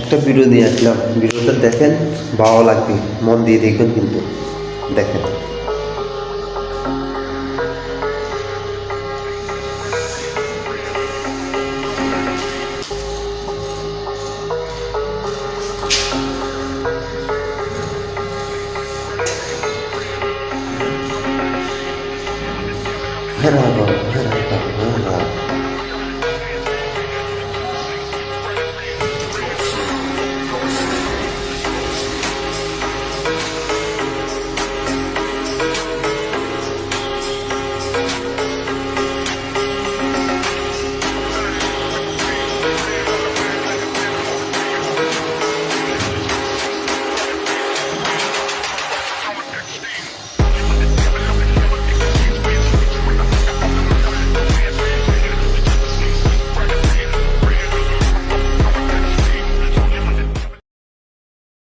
একটা ভিডিও নিয়ে আসলাম। ভিডিওটা দেখেন ভালো লাগবে। মন দিয়ে দেখবেন কিন্তু। দেখেন। হ্যাঁ, হেরা বাবা, হেরা হ্যাঁ, বাবা, হেরা। হ্যাঁ,